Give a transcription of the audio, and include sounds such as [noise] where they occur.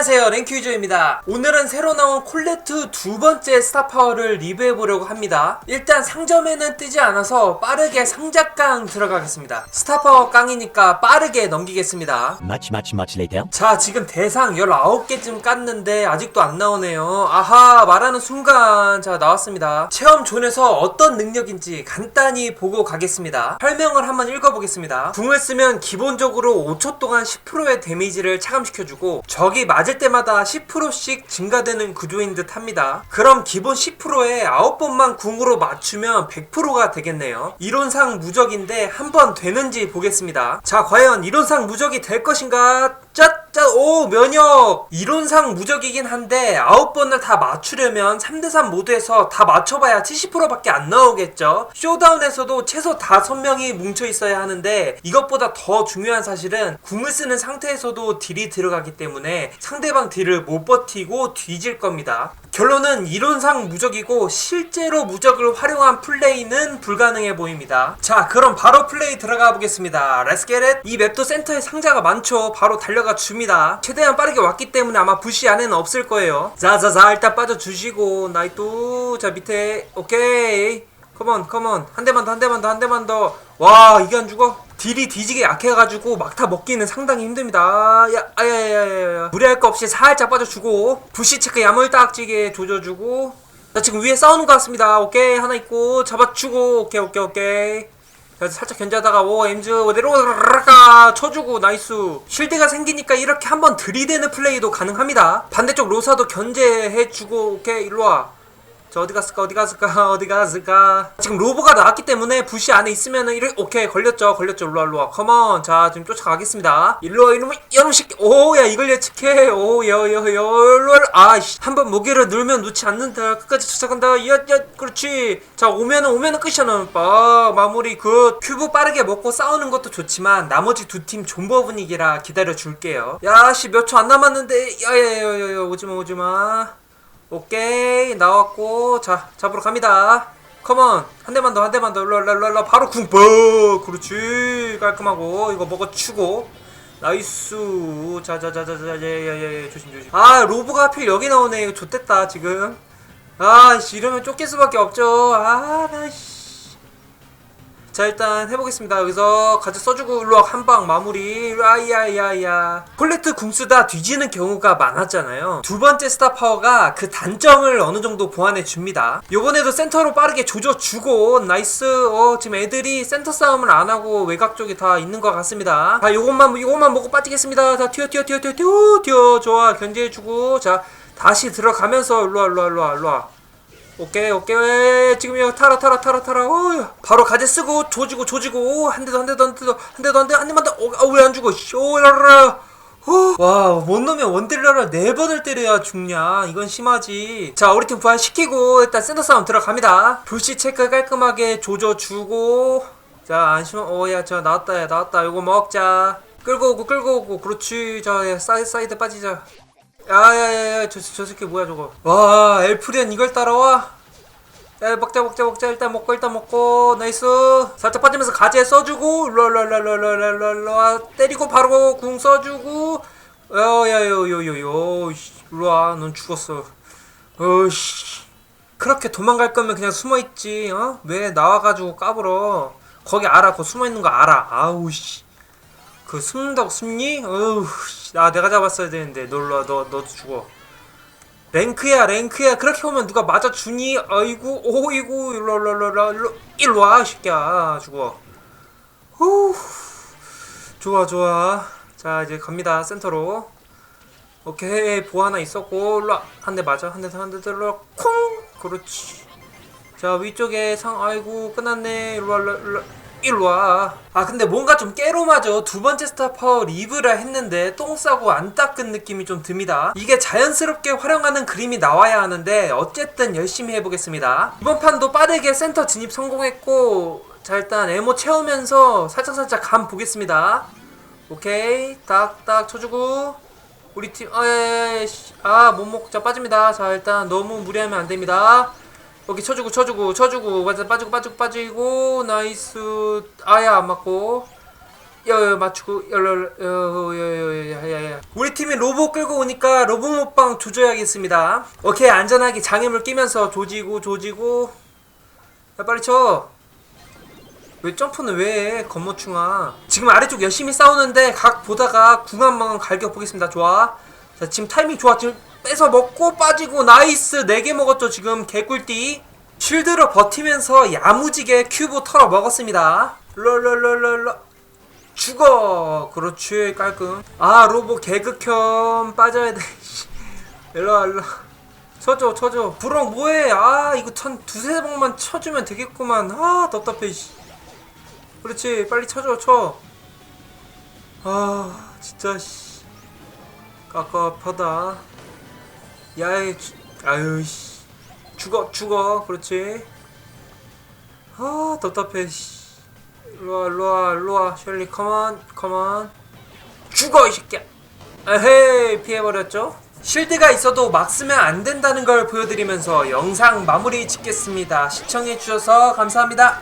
안녕하세요. 랭큐유저입니다. 오늘은 새로 나온 콜레트 두 번째 스타파워를 리뷰해보려고 합니다. 일단 상점에는 뜨지 않아서 빠르게 상자깡 들어가겠습니다. 스타파워 깡이니까 빠르게 넘기겠습니다. Much, much, much later. 자 지금 대상 19개쯤 깠는데 아직도 안 나오네요. 아하 말하는 순간. 자 나왔습니다. 체험 존에서 어떤 능력인지 간단히 보고 가겠습니다. 설명을 한번 읽어보겠습니다. 궁을 쓰면 기본적으로 5초 동안 10%의 데미지를 차감시켜주고 적이 맞을 때마다 10%씩 증가되는 구조인 듯 합니다. 그럼 기본 10%에 9번만 궁으로 맞추면 100%가 되겠네요. 이론상 무적인데 한번 되는지 보겠습니다. 자 과연 이론상 무적이 될 것인가 짜짜 오 면역. 이론상 무적이긴 한데 아홉 번을 다 맞추려면 3대3 모드에서 다 맞춰봐야 70%밖에 안 나오겠죠? 쇼다운에서도 최소 5명이 뭉쳐 있어야 하는데 이것보다 더 중요한 사실은 궁을 쓰는 상태에서도 딜이 들어가기 때문에 상대방 딜을 못 버티고 뒤질 겁니다. 결론은 이론상 무적이고 실제로 무적을 활용한 플레이는 불가능해 보입니다. 자 그럼 바로 플레이 들어가 보겠습니다. It. 이 맵도 센터에 상자가 많죠. 바로 달려 가 줍니다. 최대한 빠르게 왔기 때문에 아마 부시 안에는 없을 거예요. 자자자 일단 빠져주시고 나이또 자 밑에 오케이. 컴온 컴온 한 대만 더 한 대만 더 한 대만 더 와 이게 안 죽어? 딜이 뒤지게 약해가지고 막타 먹기는 상당히 힘듭니다. 야 아야야야야. 무리할 거 없이 살짝 빠져주고 부시 체크 야물딱지게 조져주고. 자 지금 위에 싸우는 것 같습니다. 오케이 하나 있고 잡아주고. 오케이 오케이 오케이 그래서 살짝 견제하다가 오 엠즈 내려오라까 쳐주고 나이스. 쉴드가 생기니까 이렇게 한번 들이대는 플레이도 가능합니다. 반대쪽 로사도 견제해주고 오케이 일로와 저 어디 갔을까? 어디 갔을까? [laughs] 어디 갔을까? 지금 로보가 나왔기 때문에 부시 안에 있으면은 이렇게 오케이 걸렸죠. 걸렸죠. 일로와 일로와. 컴온 자 지금 쫓아가겠습니다. 일로와 이놈의 이놈 새끼. 오야 이걸 예측해. 오여여여 아씨. 한번 무게를 누르면 놓지 않는다. 끝까지 쫓아간다. 야야 그렇지. 자 오면은 오면은 끝이야 아 마무리 굿. 큐브 빠르게 먹고 싸우는 것도 좋지만 나머지 두 팀 존버 분위기라 기다려 줄게요. 야씨 몇 초 안 남았는데. 야야야야 오지마 오지마 오케이 나왔고 자 잡으러 갑니다. 컴온 한 대만 더 한 대만 더. 일로와 바로 궁뻑 그렇지. 깔끔하고 이거 먹어치고. 나이스. 자자자자자 예예예 조심 조심. 아 로브가 하필 여기 나오네. 이거 좋댔다 지금. 아씨 이러면 쫓길 수밖에 없죠. 아나씨 자 일단 해보겠습니다. 여기서 가져 써주고 일로 한방 마무리. 아이야이야이야 콜레트 궁수다 뒤지는 경우가 많았잖아요. 두 번째 스타 파워가 그 단점을 어느 정도 보완해 줍니다. 요번에도 센터로 빠르게 조져주고 나이스. 어 지금 애들이 센터 싸움을 안 하고 외곽 쪽에 다 있는 것 같습니다. 자 요것만 요것만 먹고 빠지겠습니다. 자 튀어 튀어 튀어 튀어 튀어 튀어. 좋아 견제해주고. 자 다시 들어가면서 일로와 일로와 일로와 일로와 오케이 오케이. 지금 이거 타라 타라 타라 타라. 어 바로 가재 쓰고 조지고 조지고. 한대더한대더한대더한대더한대한 대만 더왜 안 죽어? 쇼라라 와 원 놈의 원딜러를 네 번을 때려야 죽냐? 이건 심하지. 자 우리 팀 부활시키고 일단 센터 싸움 들어갑니다. 불씨 체크 깔끔하게 조져주고. 자 안심한 오야 저 나왔다 야 나왔다. 이거 먹자. 끌고 오고 끌고 오고. 그렇지. 자 야, 사이드 사이드 빠지자 야야야야 저, 저 새끼 뭐야 저거? 와 엘프리언 이걸 따라와? 야 먹자 먹자 먹자. 일단 먹고 일단 먹고. 나이스. 살짝 빠지면서 가재 써주고 롤롤롤롤롤롤롤 때리고 바로 궁 써주고. 야야야야야야 일로와. 넌 죽었어. 어씨. 그렇게 도망갈 거면 그냥 숨어있지 어? 왜 나와가지고 까불어? 거기 알아. 거 숨어있는 거 알아. 아우 씨 그 숨는다고 숨니? 어우 씨, 나 내가 잡았어야 되는데. 놀러 너 너도 죽어. 랭크야 랭크야. 그렇게 오면 누가 맞아주니? 아이고 오이고 일로 일로 일로 와 새끼야. 죽어. 후. 좋아 좋아. 자 이제 갑니다. 센터로. 오케이. 보 하나 있었고 일로 한 대 맞아. 한대더한대더 일로 콩! 그렇지. 자 위쪽에 상 아이고 끝났네. 일로 와 일로 와, 일로 와. 일로 와. 아 근데 뭔가 좀 깨로마저 두 번째 스타 파워 리브라 했는데 똥 싸고 안 닦은 느낌이 좀 듭니다. 이게 자연스럽게 활용하는 그림이 나와야 하는데 어쨌든 열심히 해보겠습니다. 이번 판도 빠르게 센터 진입 성공했고 자 일단 에모 채우면서 살짝살짝 감 보겠습니다. 오케이 딱딱 쳐주고 우리 팀 아못 먹자 빠집니다. 자 일단 너무 무리하면 안 됩니다. 여기 쳐주고 쳐주고 쳐주고 맞아 빠지고 빠지고 빠지고 나이스. 아야 안 맞고. 여 맞추고 열여여여여여여 우리 팀이 로봇 끌고 오니까 로봇 먹방 조져야겠습니다. 오케이 안전하게 장애물 끼면서 조지고 조지고. 야 빨리 쳐. 왜 점프는 왜 해? 건모충아? 지금 아래쪽 열심히 싸우는데 각 보다가 궁 한번 갈겨 보겠습니다. 좋아. 자 지금 타이밍 좋아. 지금 뺏어 먹고 빠지고 나이스 4개 먹었죠 지금. 개꿀띠. 쉴드로 버티면서 야무지게 큐브 털어 먹었습니다. 롤롤롤롤롤. 죽어! 그렇지 깔끔. 아 로봇 개극혐 빠져야 돼. [laughs] 일로와 일로와. 쳐줘 쳐줘. 부렁 뭐해? 아 이거 천 두세 번만 쳐주면 되겠구만. 아 답답해 씨. 그렇지 빨리 쳐줘 쳐아 진짜 씨. 깝깝하다 야이 주- 아유 씨. 죽어 죽어. 그렇지? 아 답답해 씨. 일로와 일로와 일로와 셜리. 컴온 컴온 죽어 이 새끼야. 에헤이 피해버렸죠? 실드가 있어도 막 쓰면 안 된다는 걸 보여드리면서 영상 마무리 짓겠습니다. 시청해주셔서 감사합니다